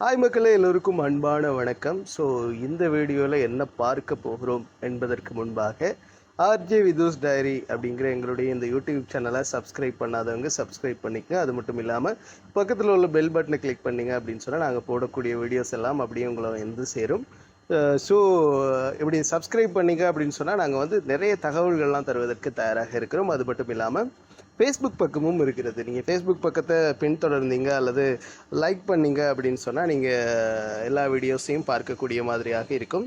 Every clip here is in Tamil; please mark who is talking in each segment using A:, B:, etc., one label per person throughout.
A: ஹாய் மக்களே எல்லோருக்கும் அன்பான வணக்கம். ஸோ இந்த வீடியோவில் என்ன பார்க்க போகிறோம் என்பதற்கு முன்பாக ஆர்ஜே விதூஸ் டைரி அப்படிங்கிற எங்களுடைய இந்த யூடியூப் சேனலை சப்ஸ்கிரைப் பண்ணாதவங்க சப்ஸ்கிரைப் பண்ணிக்க அது மட்டும் இல்லாமல் பக்கத்தில் உள்ள பெல் பட்டனை கிளிக் பண்ணீங்க அப்படின்னு சொன்னால் நாங்கள் போடக்கூடிய வீடியோஸ் எல்லாம் அப்படியே உங்களை வந்து சேரும். ஸோ இப்படி சப்ஸ்கிரைப் பண்ணிங்க அப்படின்னு சொன்னால் நாங்கள் வந்து நிறைய தகவல்கள்லாம் தருவதற்கு தயாராக இருக்கிறோம். அது மட்டும் இல்லாமல் ஃபேஸ்புக் பக்கமும் இருக்கிறது. நீங்கள் ஃபேஸ்புக் பக்கத்தை பின்தொடர்ந்தீங்க அல்லது லைக் பண்ணீங்க அப்படின்னு சொன்னால் நீங்கள் எல்லா வீடியோஸையும் பார்க்கக்கூடிய மாதிரியாக இருக்கும்.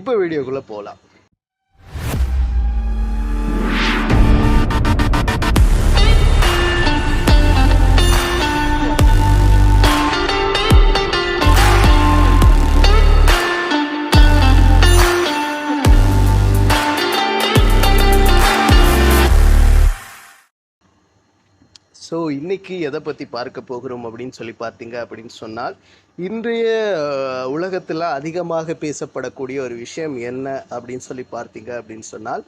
A: இப்போ வீடியோக்குள்ளே போகலாம் ஸோ இன்னைக்கு எதை பற்றி பார்க்க போகிறோம் அப்படின்னு சொல்லி பார்த்தீங்க அப்படின்னு சொன்னால் இன்றைய உலகத்தில் அதிகமாக பேசப்படக்கூடிய ஒரு விஷயம் என்ன அப்படின்னு சொல்லி பார்த்தீங்க அப்படின்னு சொன்னால்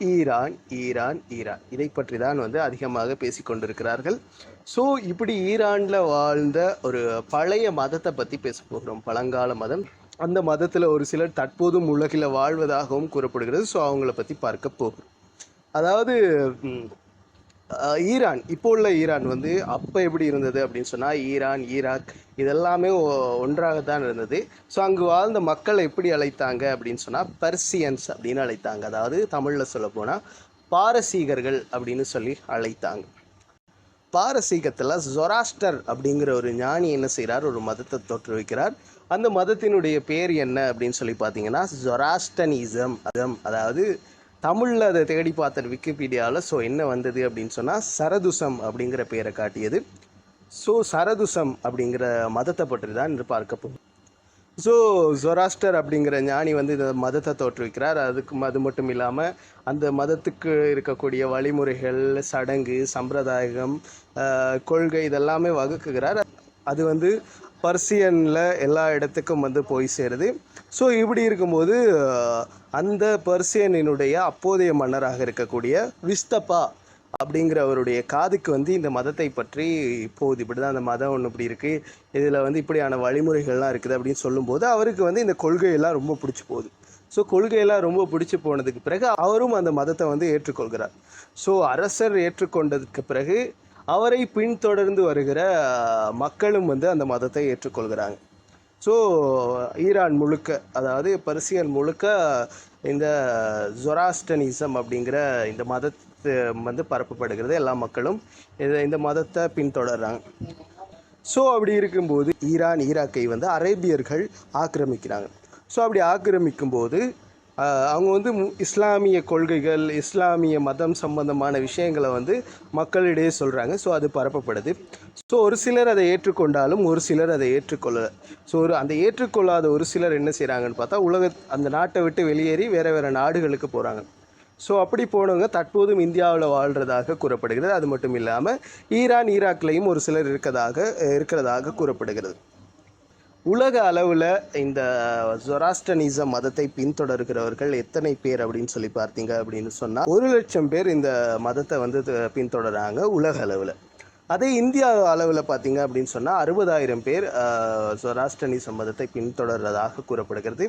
A: ஈரான் ஈரான் ஈரான். இதை பற்றி தான் வந்து அதிகமாக பேசிக்கொண்டிருக்கிறார்கள் ஸோ இப்படி ஈரானில் வாழ்ந்த ஒரு பழைய மதத்தை பற்றி பேச போகிறோம். பழங்கால மதம். அந்த மதத்தில் ஒரு சிலர் தற்போதும் உலகில் வாழ்வதாகவும் கூறப்படுகிறது. ஸோ அவங்கள பற்றி பார்க்க போகிறோம். அதாவது ஈரான். இப்போ உள்ள ஈரான் வந்து அப்போ எப்படி இருந்தது அப்படின்னு சொன்னால் ஈரான் ஈராக் இதெல்லாமே ஒ- ஒன்றாகத்தான் இருந்தது. ஸோ அங்கு வாழ்ந்த மக்களை எப்படி அழைத்தாங்க அப்படின்னு சொன்னால் பர்சியன்ஸ் அப்படின்னு அழைத்தாங்க. அதாவது தமிழில் சொல்ல போனால் பாரசீகர்கள் அப்படின்னு சொல்லி அழைத்தாங்க. பாரசீகத்தில் ஜொராஸ்டர் அப்படிங்கிற ஒரு ஞானி என்ன செய்கிறார் ஒரு மதத்தை தோற்றுவிக்கிறார். அந்த மதத்தினுடைய பேர் என்ன அப்படின்னு சொல்லி பார்த்தீங்கன்னா ஜொராஸ்டனிசம் அதம் அதாவது தமிழில் அதை தேடி பார்த்த விக்கிபீடியாவில் ஸோ என்ன வந்தது? அப்படின்னு சொன்னால் சரதுசம் அப்படிங்கிற பேரை காட்டியது. ஸோ சரதுசம் அப்படிங்கிற மதத்தை பற்றி தான் இன்று பார்க்க ஸோ ஜொராஸ்டர் அப்படிங்கிற ஞானி வந்து இந்த மதத்தை தோற்றுவிக்கிறார். அதுக்கு அது மட்டும் இல்லாமல் அந்த மதத்துக்கு இருக்கக்கூடிய வழிமுறைகள் சடங்கு சம்பிரதாயம் கொள்கை இதெல்லாமே வகுக்குகிறார். அது வந்து பர்சியனில் எல்லா இடத்துக்கும் வந்து போய் சேருது. ஸோ இப்படி இருக்கும்போது அந்த பர்சியனினுடைய அப்போதைய மன்னராக இருக்கக்கூடிய விஸ்தப்பா அப்படிங்கிறவருடைய காதுக்கு வந்து இந்த மதத்தை பற்றி இப்போது இப்படி தான் அந்த மதம் ஒன்று இப்படி இருக்குது இதில் வந்து இப்படியான வழிமுறைகள்லாம் இருக்குது அப்படின்னு சொல்லும்போது அவருக்கு வந்து இந்த கொள்கையெல்லாம் ரொம்ப பிடிச்சி போகுது. ஸோ கொள்கையெல்லாம் ரொம்ப பிடிச்சி போனதுக்கு பிறகு அவரும் அந்த மதத்தை வந்து ஏற்றுக்கொள்கிறார். ஸோ அரசர் ஏற்றுக்கொண்டதுக்கு பிறகு அவரை பின்தொடர்ந்து வருகிற மக்களும் வந்து அந்த மதத்தை ஏற்றுக்கொள்கிறாங்க. ஸோ ஈரான் முழுக்க அதாவது பர்சியன் முழுக்க இந்த ஜொராஸ்டனிசம் அப்படிங்கிற இந்த மதத்து வந்து பரப்பப்படுகிறது. எல்லா மக்களும் இதை இந்த மதத்தை பின்தொடர்றாங்க. ஸோ அப்படி இருக்கும்போது ஈரான் ஈராக்கை வந்து அரேபியர்கள் ஆக்கிரமிக்கிறாங்க. ஸோ அப்படி ஆக்கிரமிக்கும்போது அவங்க வந்து மு- இஸ்லாமிய கொள்கைகள் இஸ்லாமிய மதம் சம்பந்தமான விஷயங்களை வந்து மக்களிடையே சொல்கிறாங்க ஸோ அது பரப்பப்படுது. ஸோ ஒரு சிலர் அதை ஏற்றுக்கொண்டாலும் ஒரு சிலர் அதை ஏற்றுக்கொள்ளலை ஸோ ஒரு அந்த ஏற்றுக்கொள்ளாத ஒரு சிலர் என்ன செய்கிறாங்கன்னு பார்த்தா உலக அந்த நாட்டை விட்டு வெளியேறி வேறு வேறு நாடுகளுக்கு போகிறாங்க ஸோ அப்படி போனவங்க தற்போதும் இந்தியாவில் வாழ்கிறதாக கூறப்படுகிறது. அது மட்டும் இல்லாமல் ஈரான் ஈராக்லேயும் ஒரு சிலர் இருக்கதாக இருக்கிறதாக கூறப்படுகிறது. உலக அளவில் இந்த ஜொராஸ்டனிச மதத்தை பின்தொடர்கிறவர்கள் எத்தனை பேர் அப்படின்னு சொல்லி பார்த்தீங்க அப்படின்னு சொன்னால் ஒரு லட்சம் பேர் இந்த மதத்தை வந்து த- பின்தொடர்றாங்க உலக அளவில். அதே இந்தியா அளவில் பார்த்தீங்க அப்படின்னு சொன்னால் அறுபதாயிரம் பேர் ஜொராஸ்டனிச மதத்தை பின்தொடர்றதாக கூறப்படுகிறது.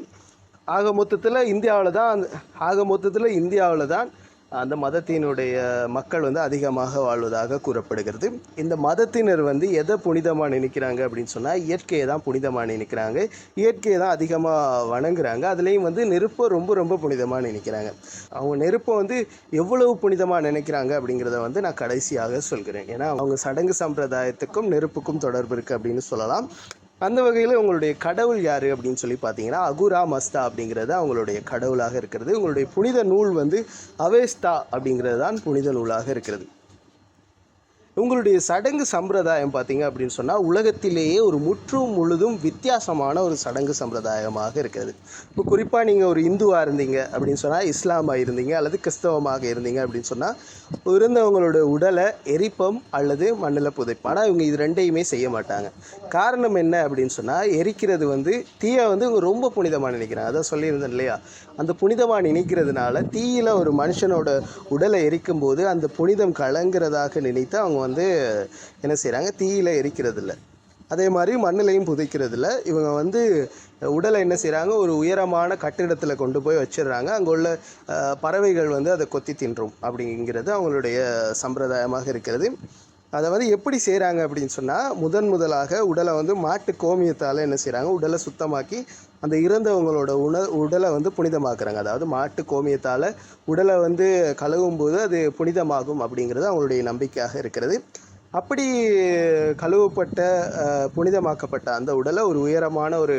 A: ஆக மொத்தத்தில் இந்தியாவில் தான் அந்த- ஆக மொத்தத்தில் இந்தியாவில் தான் அந்த மதத்தினுடைய மக்கள் வந்து அதிகமாக வாழ்வதாக கூறப்படுகிறது. இந்த மதத்தினர் வந்து எதை புனிதமாக நினைக்கிறாங்க அப்படின்னு சொன்னால் இயற்கையை தான் புனிதமாக நினைக்கிறாங்க. இயற்கையை தான் அதிகமாக வணங்குறாங்க. அதுலேயும் வந்து நெருப்பை ரொம்ப ரொம்ப புனிதமாக நினைக்கிறாங்க. அவங்க நெருப்பை வந்து எவ்வளவு புனிதமாக நினைக்கிறாங்க அப்படிங்கிறத வந்து நான் கடைசியாக சொல்கிறேன். ஏன்னா அவங்க சடங்கு சம்பிரதாயத்துக்கும் நெருப்புக்கும் தொடர்பு இருக்குது அப்படின்னு சொல்லலாம். அந்த வகையில் உங்களுடைய கடவுள் யார் அப்படின்னு சொல்லி பார்த்தீங்கன்னா அகுரா மஸ்தா அப்படிங்கிறது அவங்களுடைய கடவுளாக இருக்கிறது. உங்களுடைய புனித நூல் வந்து அவேஸ்தா அப்படிங்கிறது தான் புனித நூலாக இருக்கிறது. உங்களுடைய சடங்கு சம்பிரதாயம் பார்த்தீங்க அப்படின்னு சொன்னால் உலகத்திலேயே ஒரு முற்றும் முழுதும் வித்தியாசமான ஒரு சடங்கு சம்பிரதாயமாக இருக்கிறது. இப்போ குறிப்பாக நீங்கள் ஒரு இந்துவாக இருந்தீங்க அப்படின்னு சொன்னால் இஸ்லாமாக இருந்தீங்க அல்லது கிறிஸ்தவமாக இருந்தீங்க அப்படின்னு சொன்னால் இருந்தவங்களோட உடலை எரிப்பம் அல்லது மண்ணில் புதைப்பம். ஆனால் இவங்க இது ரெண்டையுமே செய்ய மாட்டாங்க. காரணம் என்ன அப்படின்னு சொன்னால் எரிக்கிறது வந்து தீயை வந்து இவங்க ரொம்ப புனிதமாக நினைக்கிறாங்க. அதான் சொல்லியிருந்தேன் இல்லையா? அந்த புனிதமாக நினைக்கிறதுனால தீயில் ஒரு மனுஷனோட உடலை எரிக்கும் போது அந்த புனிதம் கலங்கிறதாக நினைத்து அவங்க வந்து என்ன செய்கிறாங்க தீயில எரிக்கிறது இல்லை அதே மாதிரி மண்ணிலையும் புதைக்கிறதில்ல. இவங்க வந்து உடலை என்ன செய்கிறாங்க ஒரு உயரமான கட்டிடத்தில் கொண்டு போய் வச்சிடுறாங்க. அங்கே உள்ள பறவைகள் வந்து அதை கொத்தி தின்றும் அப்படிங்கிறது அவங்களுடைய சம்பிரதாயமாக இருக்கிறது. அதை வந்து எப்படி செய்கிறாங்க அப்படின்னு சொன்னால் முதன் முதலாக உடலை வந்து மாட்டு கோமியத்தால் என்ன செய்கிறாங்க உடலை சுத்தமாக்கி அந்த இறந்தவங்களோட உண உடலை வந்து புனிதமாக்குறாங்க. அதாவது மாட்டு கோமியத்தால் உடலை வந்து கழுவும் போது அது புனிதமாகும் அப்படிங்கிறது அவங்களுடைய நம்பிக்கையாக இருக்கிறது. அப்படி கழுவப்பட்ட புனிதமாக்கப்பட்ட அந்த உடலை ஒரு உயரமான ஒரு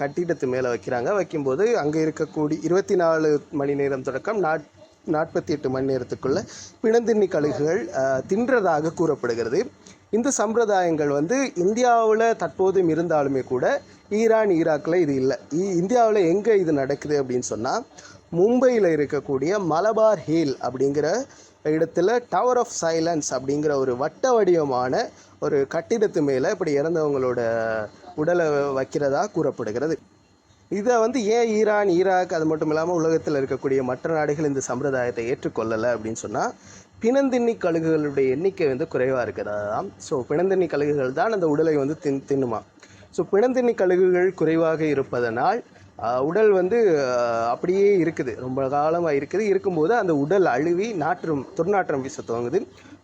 A: கட்டிடத்து மேலே வைக்கிறாங்க. வைக்கும்போது அங்கே இருக்கக்கூடிய இருபத்தி நாலு மணி நேரம் தொடக்கம் நாட் நாற்பத்தி எட்டு மணி நேரத்துக்குள்ள பிணந்தின்னி கழுகுகள் தின்றதாக கூறப்படுகிறது. இந்த சம்பிரதாயங்கள் வந்து இந்தியாவில் தற்போதும் இருந்தாலுமே கூட ஈரான் ஈராக்கில் இது இல்லை. இந்தியாவில் எங்கே இது நடக்குது அப்படின்னு சொன்னால் மும்பையில் இருக்கக்கூடிய மலபார் ஹில் அப்படிங்கிற இடத்துல டவர் ஆஃப் சைலன்ஸ் அப்படிங்கிற ஒரு வட்ட வடிவமான ஒரு கட்டிடத்து மேலே இப்படி இறந்தவங்களோட உடலை வைக்கிறதா கூறப்படுகிறது. இதை வந்து ஏன் ஈரான் ஈராக் அது மட்டும் இல்லாமல் உலகத்தில் இருக்கக்கூடிய மற்ற நாடுகள் இந்த சம்பிரதாயத்தை ஏற்றுக்கொள்ளலை அப்படின்னு சொன்னால் பிணந்தின்னி கழுகுகளுடைய எண்ணிக்கை வந்து குறைவாக இருக்கிறதாம் ஸோ பிணந்தின்னி கழுகுகள் தான் அந்த உடலை வந்து தின் தின்னுமா. ஸோ பிணந்தின்னி கழுகுகள் குறைவாக இருப்பதனால் உடல் வந்து அப்படியே இருக்குது. ரொம்ப காலமாக இருக்குது. இருக்கும்போது அந்த உடல் அழுவி நாற்றம் துர்நாற்றம் வீச துவங்குது.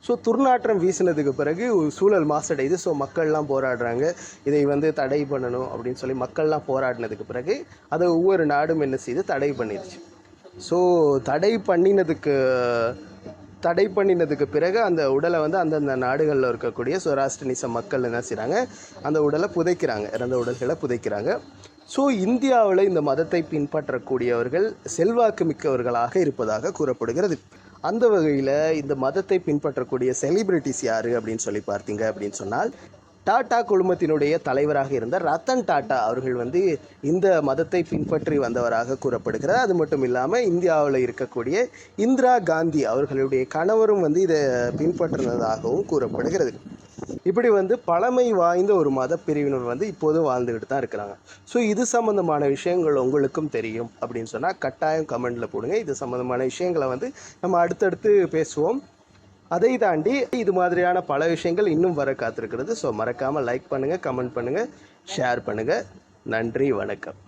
A: ஸோ துர்நாற்றம் வீசினதுக்கு பிறகு ஒரு சூழல் மாசடையுது. ஸோ மக்கள்லாம் போராடுறாங்க. இதை வந்து தடை பண்ணணும் அப்படின்னு சொல்லி மக்கள்லாம் போராடினதுக்கு பிறகு அதை ஒவ்வொரு நாடும் என்ன செய்து தடை பண்ணிடுச்சு. ஸோ தடை பண்ணினதுக்கு தடை பண்ணினதுக்கு பிறகு அந்த உடலை வந்து அந்தந்த நாடுகளில் இருக்கக்கூடிய சுவராஷ்டிரனிச மக்கள் என்ன செய்கிறாங்க அந்த உடலை புதைக்கிறாங்க. இறந்த உடல்களை புதைக்கிறாங்க. ஸோ இந்தியாவில் இந்த மதத்தை பின்பற்றக்கூடியவர்கள் செல்வாக்கு மிக்கவர்களாக இருப்பதாக கூறப்படுகிறது. அந்த வகையில் இந்த மதத்தை பின்பற்றக்கூடிய செலிபிரிட்டிஸ் யார் அப்படின்னு சொல்லி பார்த்தீங்க அப்படின்னு சொன்னால் டாடா குழுமத்தினுடைய தலைவராக இருந்த ரத்தன் டாடா அவர்கள் வந்து இந்த மதத்தை பின்பற்றி வந்தவராக கூறப்படுகிறார். அது மட்டும் இல்லாமல் இந்தியாவில் இருக்கக்கூடிய இந்திரா காந்தி அவர்களுடைய கணவரும் வந்து இதை பின்பற்றினதாகவும் கூறப்படுகிறது. இப்படி வந்து பழமை வாய்ந்த ஒரு மத பிரிவினர் வந்து இப்போதும் வாழ்ந்துக்கிட்டு தான் இருக்கிறாங்க. ஸோ இது சம்மந்தமான விஷயங்கள் உங்களுக்கும் தெரியும் அப்படின்னு சொன்னால் கட்டாயம் கமெண்டில் போடுங்க. இது சம்மந்தமான விஷயங்களை வந்து நம்ம அடுத்தடுத்து பேசுவோம். அதை தாண்டி இது மாதிரியான பல விஷயங்கள் இன்னும் வர காத்திருக்கிறது. ஸோ மறக்காமல் லைக் பண்ணுங்கள் கமெண்ட் பண்ணுங்கள் ஷேர் பண்ணுங்கள் நன்றி வணக்கம்.